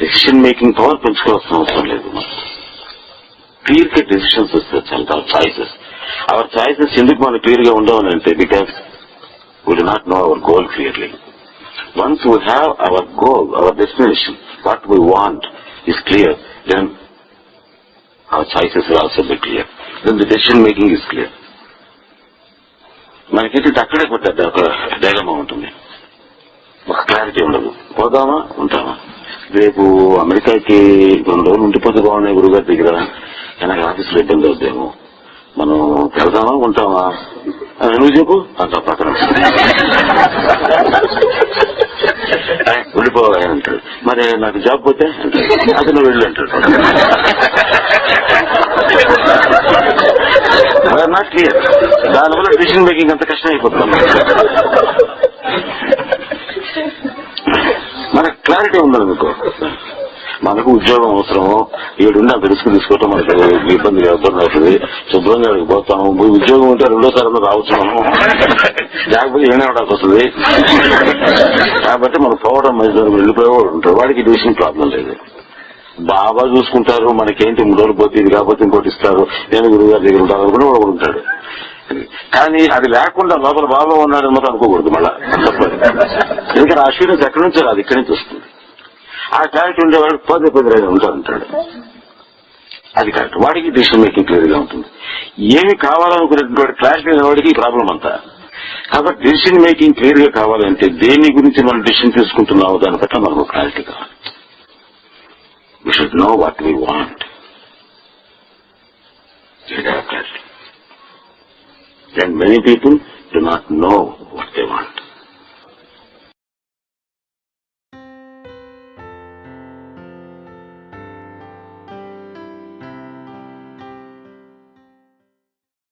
Decision making power పెంచుకోవాల్సిన అవసరం లేదు. Clear cut decisions వస్తాయి చాలా చాయిసెస్ అవర్ చాయిసెస్ ఎందుకు మనం క్లియర్గా ఉండవని అంటే because we do not know our goal clearly once we have our goal our destination what we want is clear then our choices also be clear then the decision making is clear మనకైతే అక్కడే కొట్టాడు ఒక dilemma ఉంటుంది. ఒక clarity ఉండదు. పోదామా ఉంటామా? రేపు అమెరికాకి రెండు రోజులు ఉండిపోతే బాగున్నాయి గురుగారి దగ్గర. కానీ ఆఫీసులో ఇబ్బంది అవుతాము మనం వెళ్దామా ఉంటామా? నువ్వు చెప్పు. అంత పక్కన ఆ, ఉండిపోవాలి అంటాడు. మరి నాకు జాబ్ పోతే? అంటాడు అది నువ్వు వెళ్ళు అంటాడు. Not clear. దానివల్ల డిసిషన్ మేకింగ్ అంత కష్టం అయిపోతుంది క్లారిటీ ఉండదు మీకు. మనకు ఉద్యోగం అవసరము ఏడుండి అంత రిస్క్ తీసుకోవటం మనకు ఇబ్బంది ఇబ్బంది అవుతుంది. శుభ్రంగా పోతాము. పోయి ఉద్యోగం ఉంటే రెండో సార్లు రావచ్చు మనము లేకపోతే ఏనాడాల్సి వస్తుంది. కాబట్టి మనం పోవడం వెళ్ళిపోయేవాడు ఉంటారు వాడికి డివిజన్ ప్రాబ్లం లేదు. బాబా చూసుకుంటారు మనకేంటి మూడు రోజులు పోతుంది కాబట్టి ఇంకోటి ఇస్తారు. నేను గురువు గారి దగ్గర ఉంటాను అనుకుని వాడు ఉంటాడు. కానీ అది లేకుండా లోపల బాబా ఉన్నాడని అనుకోకూడదు మళ్ళా. ఎందుకంటే ఆ అశ్విన్స్ ఎక్కడి నుంచి రాదు ఇక్కడి నుంచి వస్తుంది ఆ క్లారిటీ ఉండేవాడు పదే పది రోజులు ఉంటాడంటాడు అది కరెక్ట్. వాడికి డిసిషన్ మేకింగ్ క్లియర్గా ఉంటుంది. ఏమి కావాలనుకునేటువంటి క్లారిటీ వాడికి ప్రాబ్లం అంతా. కాబట్టి డిసిషన్ మేకింగ్ క్లియర్గా కావాలంటే దేని గురించి మనం డిసిషన్ తీసుకుంటున్నామో దాని పట్ల మనకు క్లారిటీ కావాలి. We should know what we want clarity have many people do not know what they want.